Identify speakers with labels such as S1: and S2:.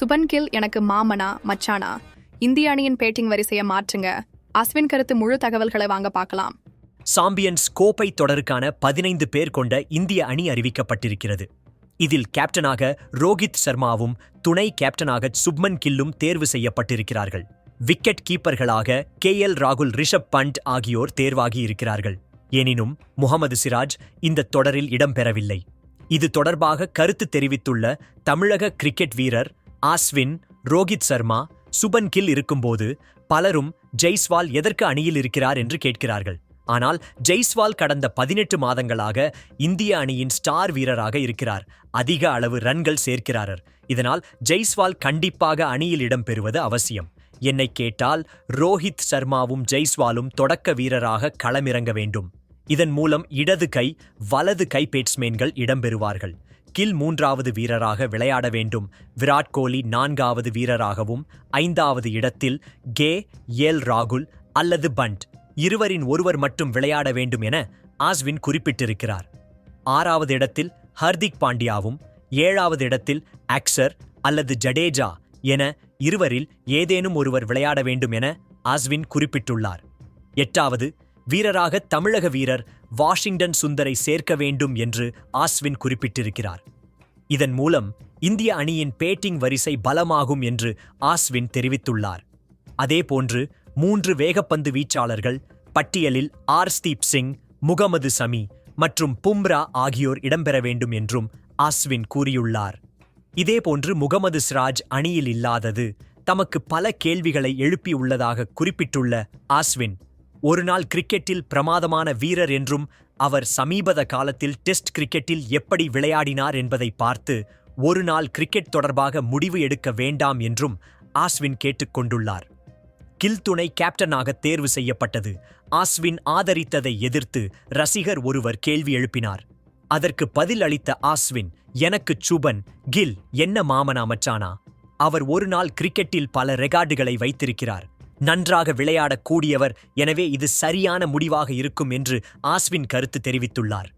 S1: Shubman kill எனக்கு மாமனா மச்சானா. இந்திய அணியின் பேட்டிங் வரிசையை மாற்றுங்க. அஸ்வின் கருத்து முழு தகவல்களை வாங்க பார்க்கலாம்.
S2: சாம்பியன்ஸ் கோப்பை தொடருக்கான பதினைந்து பேர் கொண்ட இந்திய அணி அறிவிக்கப்பட்டிருக்கிறது. இதில் கேப்டனாக ரோஹித் சர்மாவும் துணை கேப்டனாக சுப்மன் கில்லும் தேர்வு செய்யப்பட்டிருக்கிறார்கள். விக்கெட் கீப்பர்களாக கே எல் ராகுல் ரிஷப் பண்ட் ஆகியோர் தேர்வாகி இருக்கிறார்கள். எனினும் முகமது சிராஜ் இந்த தொடரில் இடம்பெறவில்லை. இது தொடர்பாக கருத்து தெரிவித்துள்ள தமிழக கிரிக்கெட் வீரர் ஆஸ்வின் ரோஹித் சர்மா சுபன் கில் இருக்கும்போது பலரும் ஜெய்ஸ்வால் எதற்கு அணியில் இருக்கிறார் என்று கேட்கிறார்கள். ஆனால் ஜெய்ஸ்வால் கடந்த பதினெட்டு மாதங்களாக இந்திய அணியின் ஸ்டார் வீரராக இருக்கிறார். அதிக அளவு ரன்கள் சேர்க்கிறார் இதனால் ஜெய்ஸ்வால் கண்டிப்பாக அணியில் இடம்பெறுவது அவசியம். என்னை கேட்டால் ரோஹித் சர்மாவும் ஜெய்ஸ்வாலும் தொடக்க வீரராக களமிறங்க வேண்டும். இதன் மூலம் இடது கை வலது கை பேட்ஸ்மேன்கள் இடம்பெறுவார்கள் கில் மூன்றாவது வீரராக விளையாட வேண்டும். விராட் கோலி நான்காவது வீரராகவும் ஐந்தாவது இடத்தில் கே. எல். ராகுல் அல்லது பண்ட் இருவரின் ஒருவர் மட்டும் விளையாட வேண்டும் என ஆஸ்வின் குறிப்பிட்டிருக்கிறார். ஆறாவது இடத்தில் ஹர்திக் பாண்டியாவும் ஏழாவது இடத்தில் ஆக்சர் அல்லது ஜடேஜா என இருவரில் ஏதேனும் ஒருவர் விளையாட வேண்டும் என ஆஸ்வின் குறிப்பிட்டுள்ளார். எட்டாவது வீரராக தமிழக வீரர் வாஷிங்டன் சுந்தரை சேர்க்க வேண்டும் என்று ஆஸ்வின் குறிப்பிட்டிருக்கிறார். இதன் மூலம் இந்திய அணியின் பேட்டிங் வரிசை பலமாகும் என்று ஆஸ்வின் தெரிவித்துள்ளார். அதேபோன்று மூன்று வேகப்பந்து வீச்சாளர்கள் பட்டியலில் ஆர்ஸ்தீப் சிங் முகமது சமி மற்றும் பும்ரா ஆகியோர் இடம்பெற வேண்டும் என்றும் ஆஸ்வின் கூறியுள்ளார். இதேபோன்று முகமது சிராஜ் அணியில் இல்லாதது தமக்கு பல கேள்விகளை எழுப்பியுள்ளதாக குறிப்பிட்டுள்ள ஆஸ்வின் ஒருநாள் கிரிக்கெட்டில் பிரமாதமான வீரர் என்றும் அவர் சமீபத காலத்தில் டெஸ்ட் கிரிக்கெட்டில் எப்படி விளையாடினார் என்பதை பார்த்து ஒரு நாள் கிரிக்கெட் தொடர்பாக முடிவு எடுக்க வேண்டாம் என்றும் ஆஸ்வின் கேட்டுக்கொண்டுள்ளார் கில் துணை கேப்டனாக தேர்வு செய்யப்பட்டது. ஆஸ்வின் ஆதரித்ததை எதிர்த்து ரசிகர் ஒருவர் கேள்வி எழுப்பினார். அதற்கு பதில் அளித்த ஆஸ்வின் எனக்கு சுபன் கில் என்ன மாமனா மச்சானா அவர் ஒரு நாள் கிரிக்கெட்டில் பல ரெக்கார்டுகளை வைத்திருக்கிறார். நன்றாக விளையாடக் கூடியவர் எனவே இது சரியான முடிவாக இருக்கும் என்று ஆஸ்வின் கருத்து தெரிவித்துள்ளார்.